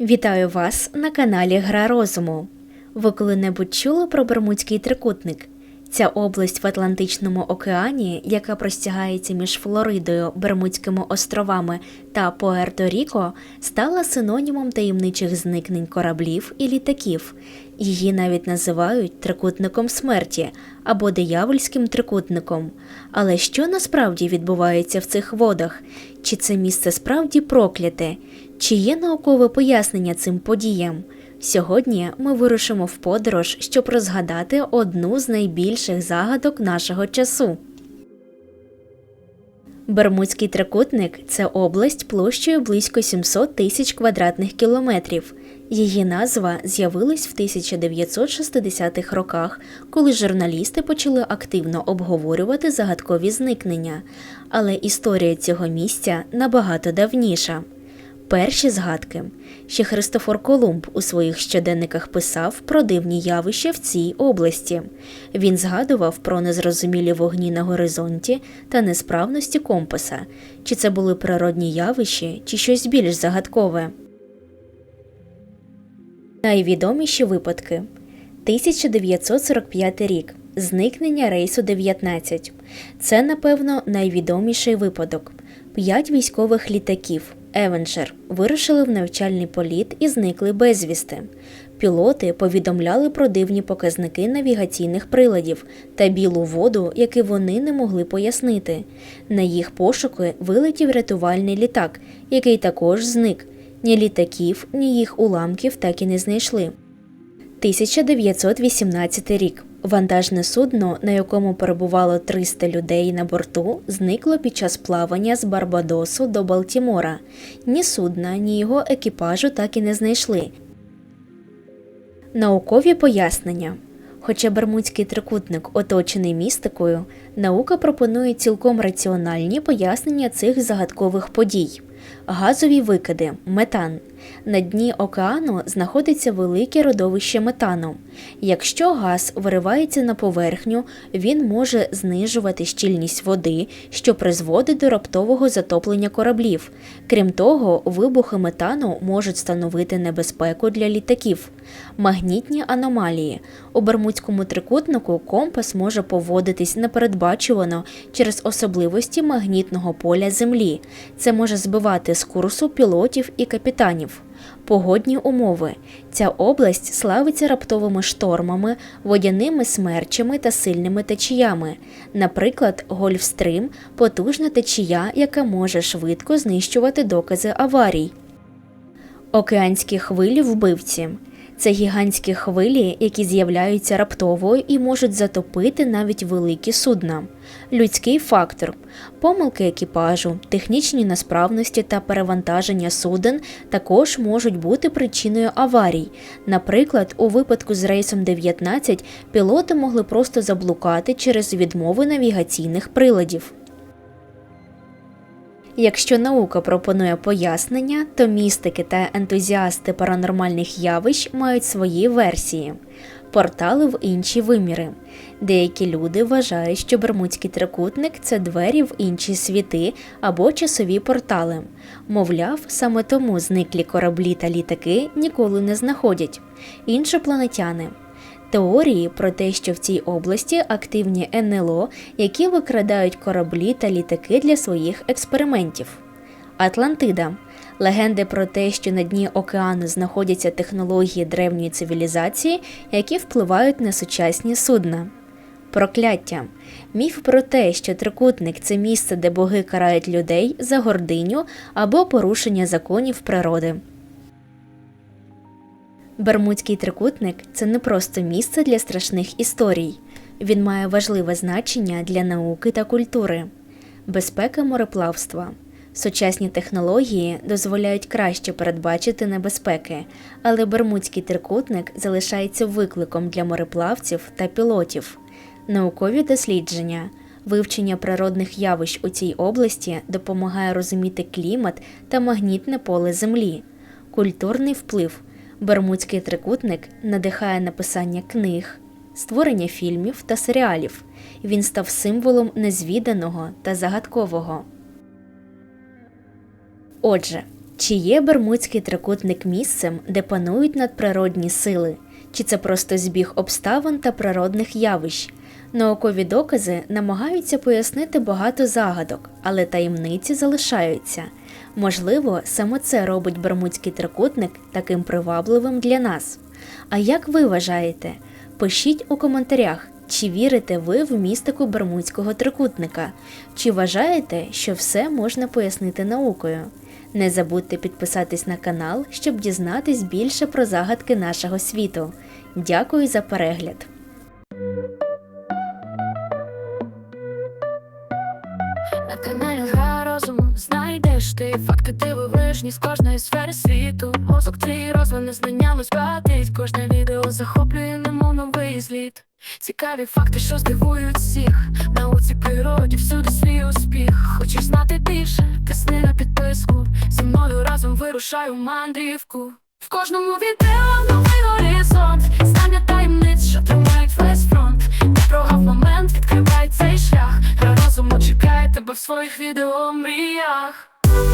Вітаю вас на каналі Гра розуму. Ви коли-небудь чули про Бермудський трикутник? Ця область в Атлантичному океані, яка простягається між Флоридою, Бермудськими островами та Пуерто-Ріко, стала синонімом таємничих зникнень кораблів і літаків. Її навіть називають трикутником смерті або диявольським трикутником. Але що насправді відбувається в цих водах? Чи це місце справді прокляте? Чи є наукове пояснення цим подіям? Сьогодні ми вирушимо в подорож, щоб розгадати одну з найбільших загадок нашого часу. Бермудський трикутник це область площею близько 700 тисяч квадратних кілометрів. Її назва з'явилась в 1960-х роках, коли журналісти почали активно обговорювати загадкові зникнення. Але історія цього місця набагато давніша. Перші згадки ще Христофор Колумб у своїх щоденниках писав про дивні явища в цій області. Він згадував про незрозумілі вогні на горизонті та несправності компаса, чи це були природні явища, чи щось більш загадкове. Найвідоміші випадки 1945 рік. Зникнення рейсу 19. Це, напевно, найвідоміший випадок. П'ять військових літаків Евеншер вирушили в навчальний політ і зникли безвісти. Пілоти повідомляли про дивні показники навігаційних приладів та білу воду, які вони не могли пояснити. На їх пошуки вилетів рятувальний літак, який також зник. Ні літаків, ні їх уламків так і не знайшли. 1918 рік. Вантажне судно, на якому перебувало 300 людей на борту, зникло під час плавання з Барбадосу до Балтімора. Ні судна, ні його екіпажу так і не знайшли. Наукові пояснення. Хоча Бермудський трикутник оточений містикою, наука пропонує цілком раціональні пояснення цих загадкових подій. Газові викиди, метан. На дні океану знаходиться велике родовище метану. Якщо газ виривається на поверхню, він може знижувати щільність води, що призводить до раптового затоплення кораблів. Крім того, вибухи метану можуть становити небезпеку для літаків. Магнітні аномалії. У Бермудському трикутнику компас може поводитись непередбачувано через особливості магнітного поля Землі. Це може збивати з курсу пілотів і капітанів. Погодні умови. Ця область славиться раптовими штормами, водяними смерчами та сильними течіями. Наприклад, Гольфстрим потужна течія, яка може швидко знищувати докази аварій. Океанські хвилі вбивці. Це гігантські хвилі, які з'являються раптово і можуть затопити навіть великі судна. Людський фактор, помилки екіпажу, технічні несправності та перевантаження суден також можуть бути причиною аварій. Наприклад, у випадку з рейсом 19 пілоти могли просто заблукати через відмови навігаційних приладів. Якщо наука пропонує пояснення, то містики та ентузіасти паранормальних явищ мають свої версії, портали в інші виміри. Деякі люди вважають, що Бермудський трикутник це двері в інші світи або часові портали. Мовляв, саме тому зниклі кораблі та літаки ніколи не знаходять. Іншопланетяни Теорії про те, що в цій області активні НЛО, які викрадають кораблі та літаки для своїх експериментів. Атлантида легенди про те, що на дні океану знаходяться технології древньої цивілізації, які впливають на сучасні судна. Прокляття міф про те, що трикутник це місце, де боги карають людей за гординю або порушення законів природи. Бермудський трикутник це не просто місце для страшних історій. Він має важливе значення для науки та культури, безпека мореплавства. Сучасні технології дозволяють краще передбачити небезпеки, але Бермудський трикутник залишається викликом для мореплавців та пілотів. Наукові дослідження, вивчення природних явищ у цій області допомагає розуміти клімат та магнітне поле Землі, культурний вплив. Бермудський трикутник надихає написання книг, створення фільмів та серіалів. Він став символом незвіданого та загадкового. Отже, чи є Бермудський трикутник місцем, де панують надприродні сили, чи це просто збіг обставин та природних явищ? Наукові докази намагаються пояснити багато загадок, але таємниці залишаються. Можливо, саме це робить Бермудський трикутник таким привабливим для нас. А як ви вважаєте? Пишіть у коментарях, чи вірите ви в містику Бермудського трикутника, чи вважаєте, що все можна пояснити наукою. Не забудьте підписатись на канал, щоб дізнатись більше про загадки нашого світу. Дякую за перегляд! На каналі Гра розуму знайдеш ти факти дивовижні з кожної сфери світу. Мозок твій розвине знання розбатить. Кожне відео захоплює немов новий зліт. Цікаві факти, що здивують всіх. Науці природі всюди свій успіх. Хочеш знати більше? Тисни на підписку. Зі мною разом вирушай у мандрівку. В кожному відео новий горизонт. Знання таємниць, що тримають весь фронт. Не прогав момент, відкривай цей шлях. Гра розуму чекає тебе в своїх відео